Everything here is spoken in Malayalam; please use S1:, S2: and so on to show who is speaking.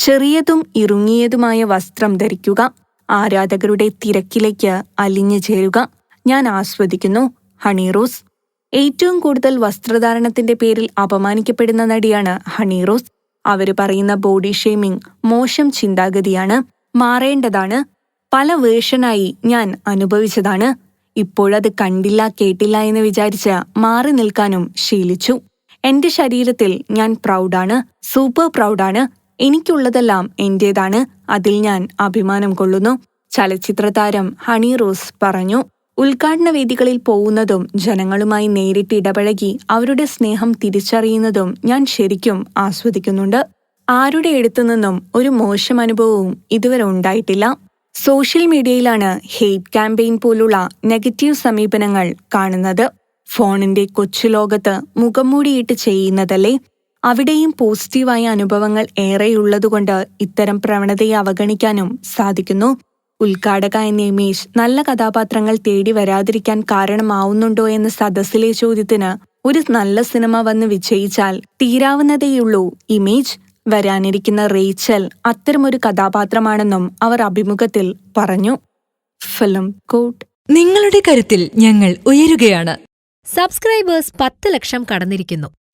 S1: ചെറിയതും ഇറുങ്ങിയതുമായ വസ്ത്രം ധരിക്കുക. ആരാധകരുടെ തിരക്കിലേക്ക് അലിഞ്ഞു ചേരുക. ഞാൻ ആസ്വദിക്കുന്നു. ഹണി റോസ്. ഏറ്റവും കൂടുതൽ വസ്ത്രധാരണത്തിന്റെ പേരിൽ അപമാനിക്കപ്പെടുന്ന നടിയാണ് ഹണി അവർ പറയുന്ന ബോഡി ഷേമിംഗ് മോശം ചിന്താഗതിയാണ്. മാറേണ്ടതാണ്. പല വേർഷനായി ഞാൻ അനുഭവിച്ചതാണ്. ഇപ്പോഴത് കണ്ടില്ല കേട്ടില്ല എന്ന് വിചാരിച്ച് മാറി നിൽക്കാനും ശീലിച്ചു. എന്റെ ശരീരത്തിൽ ഞാൻ പ്രൗഡാണ്. സൂപ്പർ പ്രൗഡാണ്. എനിക്കുള്ളതെല്ലാം എന്റേതാണ്. അതിൽ ഞാൻ അഭിമാനം കൊള്ളുന്നു. ചലച്ചിത്ര താരം ഹണി റോസ് പറഞ്ഞു ഉദ്ഘാടന വേദികളിൽ പോകുന്നതും ജനങ്ങളുമായി നേരിട്ട് ഇടപഴകി അവരുടെ സ്നേഹം തിരിച്ചറിയുന്നതും ഞാൻ ശരിക്കും ആസ്വദിക്കുന്നുണ്ട്. ആരുടെ അടുത്തു നിന്നും ഒരു മോശം അനുഭവവും ഇതുവരെ ഉണ്ടായിട്ടില്ല. സോഷ്യൽ മീഡിയയിലാണ് ഹെയ്റ്റ് ക്യാമ്പയിൻ പോലുള്ള നെഗറ്റീവ് സമീപനങ്ങൾ കാണുന്നത്. ഫോണിന്റെ കൊച്ചു ലോകത്ത് മുഖംമൂടിയിട്ട് ചെയ്യുന്നതല്ലേ? അവിടെയും പോസിറ്റീവായ അനുഭവങ്ങൾ ഏറെയുള്ളതുകൊണ്ട് ഇത്തരം പ്രവണതയെ അവഗണിക്കാനും സാധിക്കുന്നു. ഉദ്ഘാടക എന്ന ഇമേജ് നല്ല കഥാപാത്രങ്ങൾ തേടി വരാതിരിക്കാൻ കാരണമാവുന്നുണ്ടോ എന്ന സദസ്സിലെ ചോദ്യത്തിന് ഒരു നല്ല സിനിമ വന്ന് വിജയിച്ചാൽ തീരാവുന്നതേയുള്ളൂ. ഇമേജ് വരാനിരിക്കുന്ന റേച്ചൽ അത്തരമൊരു കഥാപാത്രമാണെന്നും അവർ അഭിമുഖത്തിൽ പറഞ്ഞു. ഫിലിം കോട്ട്.
S2: നിങ്ങളുടെ കരുത്തിൽ ഞങ്ങൾ ഉയരുകയാണ്.
S3: സബ്സ്ക്രൈബേഴ്സ് പത്ത് ലക്ഷം കടന്നിരിക്കുന്നു.